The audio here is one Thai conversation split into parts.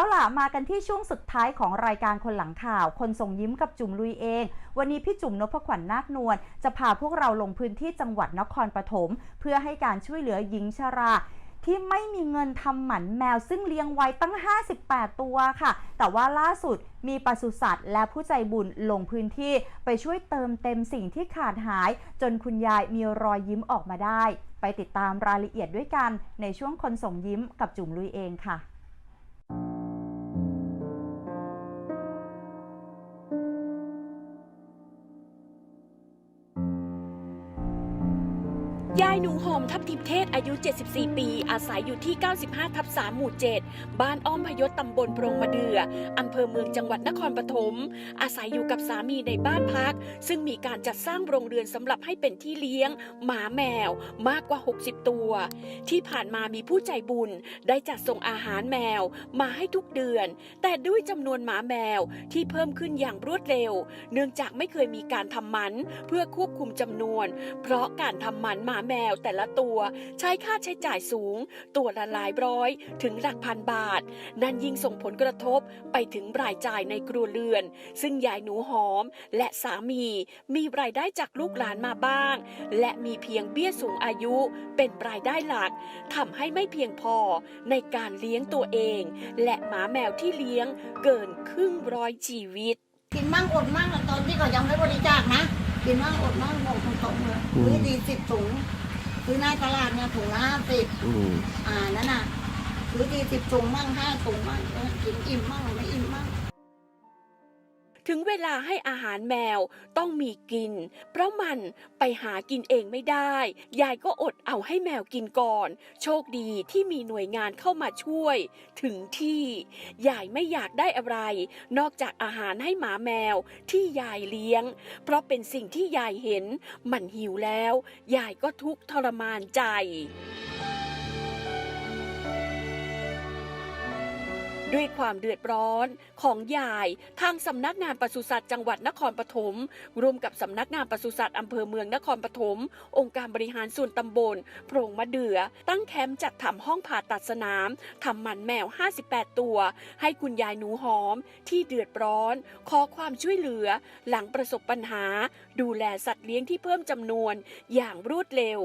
เอาล่ะมากันที่ช่วงสุดท้ายของรายการคนหลังข่าว คนส่งยิ้มกับจุ๋มลุยเอง วันนี้พี่จุ๋มนพขวัญนาคนวลจะพาพวกเราลงพื้นที่จังหวัดนครปฐมเพื่อให้การช่วยเหลือหญิงชราที่ไม่มีเงินทำหมันแมวซึ่งเลี้ยงไว้ตั้ง 58 ตัวค่ะ แต่ว่าล่าสุดมีปศุสัตว์และผู้ใจบุญลงพื้นที่ไปช่วยเติมเต็มสิ่งที่ขาดหาย จนคุณยายมีรอยยิ้มออกมาได้ ไปติดตามรายละเอียดด้วยกันในช่วงคนส่งยิ้มกับจุ๋มลุยเองค่ะ ยายหนูหอมทับทิมเทศอายุ 74 ปี อาศัยอยู่ที่ 95 ทับ3หมู่ 7 บ้านอ้อมพยศตำบลโปรงมะเดืออำเภอเมืองจังหวัดนครปฐม อาศัยอยู่กับสามีในบ้านพัก ซึ่งมีการจัดสร้างโรงเรือนสำหรับให้เป็นที่เลี้ยง หมาแมวมากกว่า 60 ตัว ที่ผ่านมามีผู้ใจบุญ ได้จัดส่งอาหารแมวมาให้ทุกเดือน แต่ด้วยจำนวนหมาแมวที่เพิ่มขึ้นอย่างรวดเร็ว เนื่องจากไม่เคยมีการทำมัน เพื่อควบคุมจำนวน เพราะการทำมันหมาแมวแต่ละตัวใช้ค่าใช้จ่ายสูง ตัวละหลายร้อย ถึงหลักพันบาท นั่นยิ่งส่งผลกระทบไปถึงรายจ่ายในครัวเรือน ซึ่งยายหนูหอมและสามีมีรายได้จากลูกหลานมาบ้าง และมีเพียงเบี้ยสูงอายุเป็นรายได้หลักทำให้ไม่เพียงพอในการเลี้ยงตัวเอง และหมาแมวที่เลี้ยงเกินครึ่งร้อยชีวิต กินมั่งอดมั่งตอนที่เขายังไม่บริจาคนะ กินมั่งอดมั่งบอกตรงๆเลยอืมซื้อดีสิบถุงซื้อหน้าตลาดเนี่ยถุงละห้าสิบอืมอ่านั่นน่ะซื้อดีสิบถุงมั่งห้าถุงมั่ง ถึงเวลาให้อาหารแมวต้องมีกิน เพราะมันไปหากินเองไม่ได้ ยายก็อดเอาให้แมวกินก่อน โชคดีที่มีหน่วยงานเข้ามาช่วย ถึงที่ ยายไม่อยากได้อะไร นอกจากอาหารให้หมาแมวที่ยายเลี้ยง เพราะเป็นสิ่งที่ยายเห็น มันหิวแล้ว ยายก็ทุกข์ทรมานใจ ด้วยความเดือดร้อนของยายทางสำนักงานปศุสัตว์จังหวัดนครปฐมร่วมกับสำนักงานปศุสัตว์อำเภอเมืองนครปฐมองค์การบริหารส่วนตำบลโปร่งมะเดือตั้งแคมป์จัดทำห้องผ่าตัดสนามทำหมันแมว 58 ตัว ให้คุณยายหนูหอม ที่เดือดร้อน ขอความช่วยเหลือ หลังประสบปัญหา ดูแลสัตว์เลี้ยงที่เพิ่มจำนวนอย่างรวดเร็ว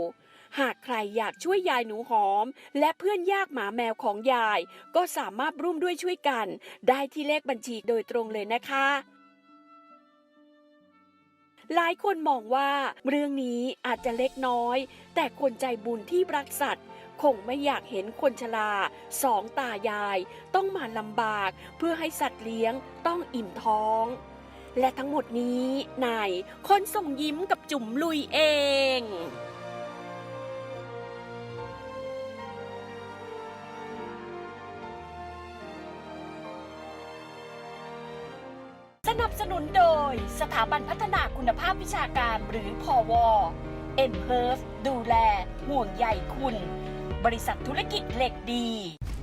หากใครอยากช่วยยายหนูหอม และเพื่อนยากหมาแมวของยาย ก็สามารถร่วมด้วยช่วยกัน ได้ที่เลขบัญชีโดยตรงเลยนะคะหลายคนมองว่าเรื่องนี้อาจจะเล็กน้อย แต่คนใจบุญที่รักสัตว์ คงไม่อยากเห็นคนชราสองตายาย ต้องมาลำบากเพื่อให้สัตว์เลี้ยงต้องอิ่มท้อง และทั้งหมดนี้ในคนส่งยิ้มกับจุ๋มลุยเอง นับสนุนโดยสถาบันพัฒนาคุณภาพวิชาการหรือพอวเอ็มเพิร์ฟดูแล ห่วงใยคุณ บริษัทธุรกิจเหล็กดี